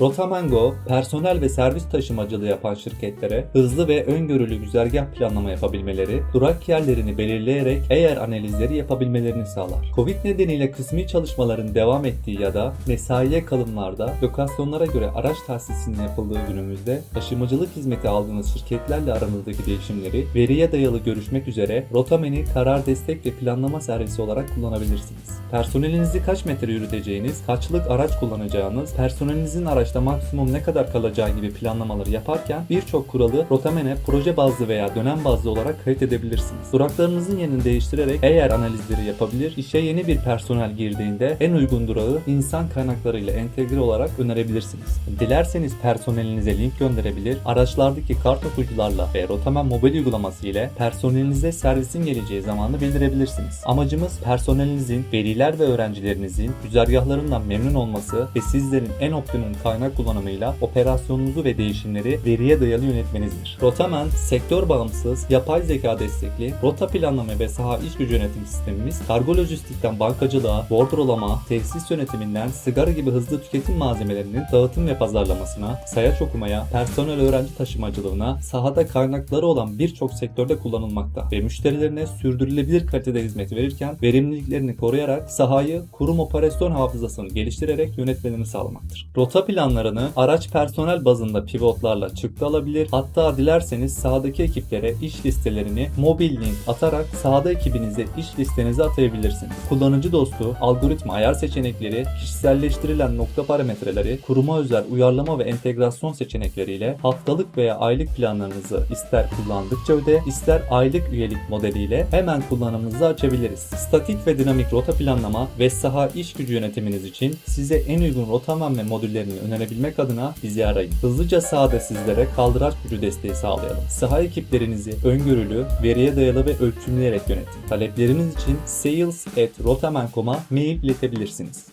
Rotamango, personel ve servis taşımacılığı yapan şirketlere hızlı ve öngörülü güzergah planlama yapabilmeleri, durak yerlerini belirleyerek eğer analizleri yapabilmelerini sağlar. Covid nedeniyle kısmi çalışmaların devam ettiği ya da mesaiye kalımlarda lokasyonlara göre araç tahsisinin yapıldığı günümüzde taşımacılık hizmeti aldığınız şirketlerle aranızdaki değişimleri veriye dayalı görüşmek üzere Rotaman'i karar destek ve planlama servisi olarak kullanabilirsiniz. Personelinizi kaç metre yürüteceğiniz, kaçlık araç kullanacağınız, personelinizin araç araçta maksimum ne kadar kalacağı gibi planlamaları yaparken birçok kuralı Rotamene proje bazlı veya dönem bazlı olarak kayıt edebilirsiniz. Duraklarınızın yerini değiştirerek eğer analizleri yapabilir, işe yeni bir personel girdiğinde en uygun durağı insan kaynaklarıyla entegre olarak önerebilirsiniz. Dilerseniz personelinize link gönderebilir, araçlardaki kart okuyucularla ve Rotamen mobil uygulaması ile personelinize servisin geleceği zamanı bildirebilirsiniz. Amacımız personelinizin, veliler ve öğrencilerinizin güzergahlarından memnun olması ve sizlerin en optimum kaynak kullanımıyla operasyonunuzu ve değişimleri veriye dayalı yönetmenizdir. Rotamen, sektör bağımsız, yapay zeka destekli, rota planlama ve saha iş gücü yönetim sistemimiz, kargo lojistikten bankacılığa, bordrolama, tesis yönetiminden sigara gibi hızlı tüketim malzemelerinin dağıtım ve pazarlamasına, sayaç okumaya, personel öğrenci taşımacılığına, sahada kaynakları olan birçok sektörde kullanılmakta ve müşterilerine sürdürülebilir kalitede hizmet verirken verimliliklerini koruyarak sahayı kurum operasyon hafızasını geliştirerek yönetmelerini sağlamaktır. Rota planlarını araç personel bazında pivotlarla çıktı alabilir. Hatta dilerseniz sahadaki ekiplere iş listelerini mobil link atarak sahada ekibinize iş listenize atayabilirsiniz. Kullanıcı dostu, algoritma ayar seçenekleri, kişiselleştirilen nokta parametreleri, kuruma özel uyarlama ve entegrasyon seçenekleriyle haftalık veya aylık planlarınızı ister kullandıkça öde, ister aylık üyelik modeliyle hemen kullanımınızı açabiliriz. Statik ve dinamik rota planlama ve saha iş gücü yönetiminiz için size en uygun rotaman ve modüllerini önerebilmek adına bizi arayın. Hızlıca sahada sizlere kaldıraç gücü desteği sağlayalım. Saha ekiplerinizi öngörülü, veriye dayalı ve ölçümleyerek yönetin. Talepleriniz için sales@rotaman.com'a mail iletebilirsiniz.